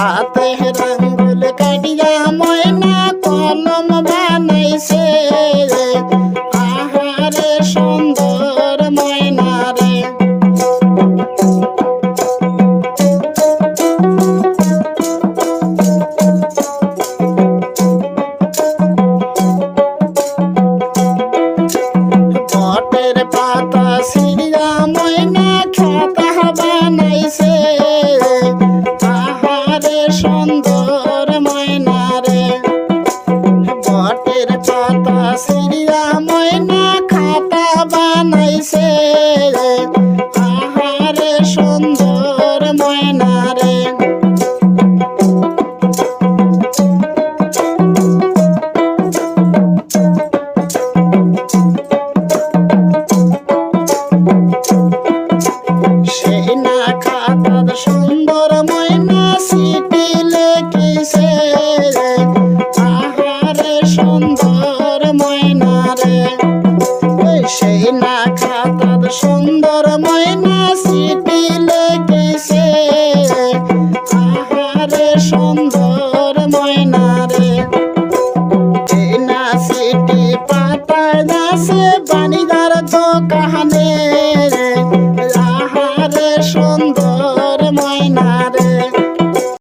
হাতে রঙ্গুল কাটিয়া ময়না কলম বানাইছে আহারে সুন্দর ময়না রে। বটের সুন্দর ময়না রে। বটের পাতা সিরিয়া না খাতার সুন্দর ময়না সিটি লেগেছে। আহারে সুন্দর ময়না রে। না সিটি পাতায় দাসে বাণীদার দোকানে